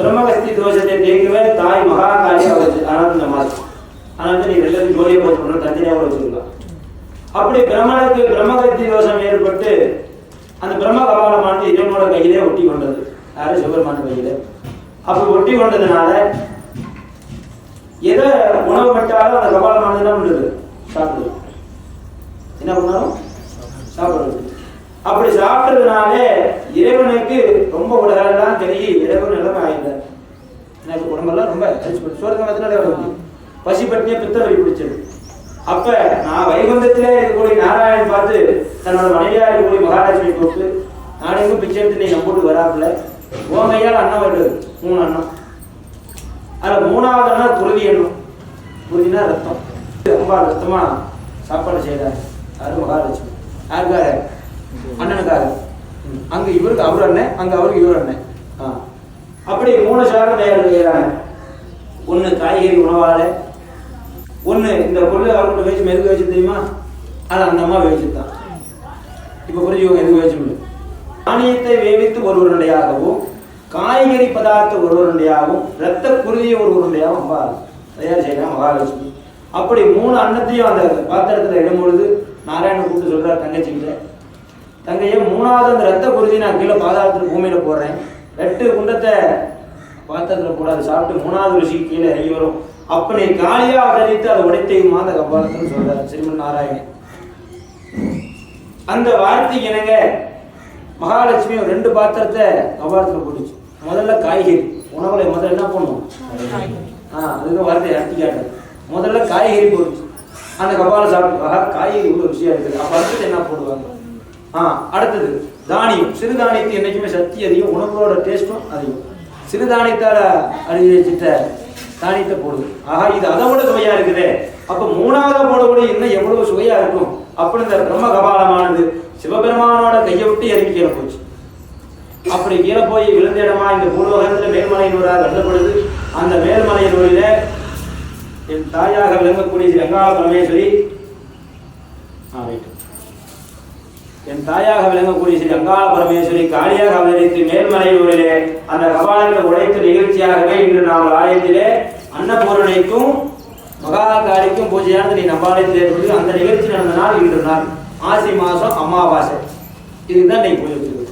பிரம்மகஸ்தி தோஷத்தை தேக்கவே தாய் மகாகாளி அவர் அனந்த மாதம் அனந்த நீ எல்லாத்தையும் ஜோலியை போட்டு பண்ண தனியாக வச்சுக்கலாம் அப்படி பிரம்மனுக்கு பிரம்மகத்தி தோஷம் ஏற்பட்டு அந்த பிரம்ம கபாலமானது இறைவனோட கையிலே ஒட்டி கொண்டது. யாரு? சிவபெருமான கையிலே. அப்படி ஒட்டி கொண்டதுனால எதை உணவு பட்டாலும் அந்த கபாலமானது என்ன பண்ணுறது சாப்பிடுது. என்ன பண்ணாலும் சாப்பிடுறது. அப்படி சாப்பிட்டதுனாலே இறைவனுக்கு ரொம்ப உடலெல்லாம் கருகி இறைவன் நிலைமை ஆயிருந்தார் எனக்கு உடம்பெல்லாம் ரொம்ப அரிச்சு போச்சு சோறு காலத்தினாலே பசி பட்டினியே பித்தவரி பிடிச்சது அப்ப நான் வைகுந்தத்திலே இருக்கக்கூடிய நாராயணன் பார்த்து தன்னோட மனைவியா இருக்கக்கூடிய மகாலட்சுமி கூப்பிட்டு நான் பிச்சை எடுத்து நீ நம்பிட்டு வராப்புல? உன் கையால் அண்ணன் வருது. மூணு அண்ணன். அதுல மூணாவது அண்ணன் குருதி எண்ணும். குருதினா ரத்தம். ரொம்ப ரத்தமா சாப்பாடு செய்யறாரு அது மகாலட்சுமி. யாருக்காரு? அண்ணனுக்காக. அங்க இவருக்கு அவர் அண்ணன் அங்க அவருக்கு இவர் அண்ணன். அப்படி மூணு சாரம் தயார் செய்யறாங்க ஒண்ணு காய்கறி உணவால ஒண்ணு இந்த பொருள் அவர்கிட்ட வேச்சு எதுக்கு வச்சு தெரியுமா? அது அந்த அம்மா வேச்சுதான் இப்ப புரிஞ்சுக்கோங்க எதுக்கு வேச்சு முடியும் தானியத்தை வேவித்து ஒரு உருண்டையாகவும் காய்கறி பதார்த்த ஒரு உருண்டையாகவும் ரத்த குருதியை ஒரு உருண்டையாகவும் அம்மா தயார் செய்யலாம் மகாலட்சுமி அப்படி மூணு அன்னத்தையும் அந்த பாத்திரத்துல இடும் பொழுது நாராயணன் கூப்பிட்டு சொல்றார் தங்கச்சிக்கிட்ட. தங்கையே மூணாவது அந்த ரத்த குருதி நான் கீழே பாதாளத்தில் பூமியில போடுறேன். ரெட்டு குண்டத்தை பாத்திரத்துல போடாது சாப்பிட்டு மூணாவது ருஷி கீழே இறங்கி வரும். அப்ப நீ காலியா அகழித்து அதை உடைத்தையுமா அந்த கபாலத்துன்னு சொல்றாரு ஸ்ரீமன் நாராயணன். அந்த வார்த்தைக்கு என்னங்க? மகாலட்சுமி ரெண்டு பாத்திரத்தை கபாலத்துல போட்டுச்சு. முதல்ல காய்கறி. உணவுல முதல்ல என்ன பண்ணுவோம் ஆ அதுக்கு வார்த்தை அடுத்து கேட்டது. முதல்ல காய்கறி போட்டுச்சு. அந்த கபால சாப்பிட்டு காய்கறி இவ்வளவு ருசியா இருக்குது. அப்ப அடுத்தது என்ன போடுவாங்க? ஆ அடுத்தது தானியம். சிறுதானியத்துக்கு என்றைக்குமே சக்தி அதிகம் உணவுகளோட டேஸ்ட்டும் அதிகம். சிறுதானியத்தால் அறிவிச்சிட்ட தானியத்தை போடுது. ஆஹா இது அதை விட சுவையாக இருக்குதே. அப்போ மூணாவது போடக்கூடிய இன்னும் எவ்வளவு சுவையாக இருக்கும்? அப்படின்னு இந்த பிரம்ம கபாலமானது சிவபெருமானோட கையை விட்டு இறங்கி கீழே போச்சு. அப்படி கீழே போய் விழுந்த இடமா இந்த பூர்வகத்தில் மேல்மலையினூராக கருதப்படுது அந்த மேல்மலையினூரில என் தாயாக விளங்கக்கூடிய ஸ்ரீ ரங்கா பரமேஸ்வரி. ஆ, ரைட்டு என் தாயாக விளங்கக்கூடிய ஸ்ரீ அங்காள பரமேஸ்வரி காளியாக அவதரித்து மேல்மலையூரிலே அந்த கபாலத்தை உழைத்த நிகழ்ச்சியாகவே இன்று நாங்கள் ஆலயத்திலே அன்னபூரணைக்கும் மகா காளிக்கும் பூஜையானது நீ நம்பாலயத்தில் அந்த நிகழ்ச்சி நடந்த நாள் இன்று நாள். ஆசி மாதம் அமாவாசை. இதுதான் இன்னைக்கு பூஜை வச்சிருக்கு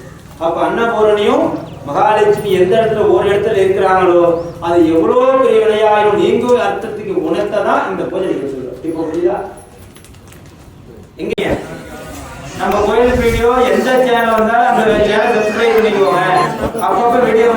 அன்னபூரணியும் மகாலட்சுமி எந்த இடத்துல ஒரு இடத்துல இருக்கிறாங்களோ அது எவ்வளோ பெரிய விளையாடும் நீங்கும் அர்த்தத்துக்கு உணர்த்ததான் இந்த பூஜை நிகழ்ச்சி இப்போ புரியுதா? எங்கேயா நம்ம கோயில் வீடியோ எந்த சேனல் வந்தாலும் அந்த சேனல் சப்ஸ்கிரைப் பண்ணிக்கோங்க. அப்பப்போ வீடியோ